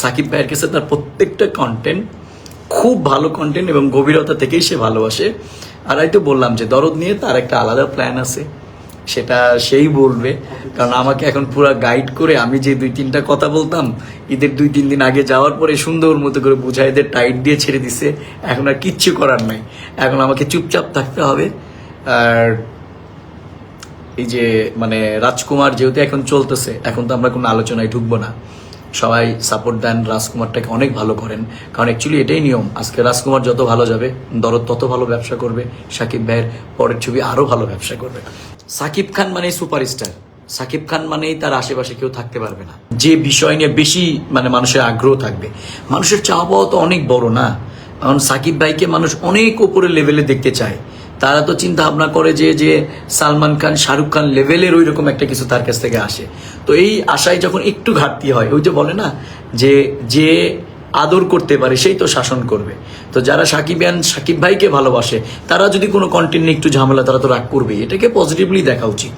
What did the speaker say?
সাকিব ভাইয়ের কাছে তার প্রত্যেকটা কন্টেন্ট খুব ভালো কন্টেন্ট এবং গভীরতা থেকেই সে ভালোবাসে। আর তো বললাম যে দরদ নিয়ে তার একটা আলাদা প্ল্যান আছে। সেটা সেই বলবে। কারণ আমাকে এখন পুরো গাইড করে আমি যে দুই তিনটা কথা বলতাম, ঈদের দুই তিন দিন আগে যাওয়ার পরে সুন্দর মতো করে বুঝাই এদের টাইট দিয়ে ছেড়ে দিছে। এখন আর কিচ্ছু করার নাই। এখন আমাকে চুপচাপ থাকতে হবে। আর এই যে মানে রাজকুমার যেহেতু এখন চলতেছে, এখন তো আমরা কোনো আলোচনায় ঢুকবো না। সবাই সাপোর্ট দেন, রাজকুমারটাকে অনেক ভালো করেন। কারণ অ্যাকচুয়ালি এটাই নিয়ম, আজকে রাজকুমার যত ভালো যাবে, দরদ তত ভালো ব্যবসা করবে, সাকিব ভাইয়ের পরের ছবি আরও ভালো ব্যবসা করবে। সাকিব খান মানে সুপারস্টার। সাকিব খান মানেই তার আশেপাশে কেউ থাকতে পারবে না। যে বিষয় নিয়ে বেশি মানে মানুষের আগ্রহ থাকবে। মানুষের চাওয়া পাওয়া তো অনেক বড় না? কারণ সাকিব ভাইকে মানুষ অনেক উপরের লেভেলে দেখতে চায়। তারা তো চিন্তা ভাবনা করে যে যে সালমান খান, শাহরুখ খান লেভেলের ওই রকম একটা কিছু তার কাছ থেকে আসে। তো এই আশায় যখন একটু ঘাটতি হয়, ওই যে বলে না, যে যে আদর করতে পারে সেই তো শাসন করবে। তো যারা সাকিবিয়ান সাকিব ভাইকে ভালোবাসে, তারা যদি কোনো কন্টেন্ট নিয়ে একটু ঝামেলা, তারা তো রাগ করবেই। এটাকে পজিটিভলি দেখা উচিত।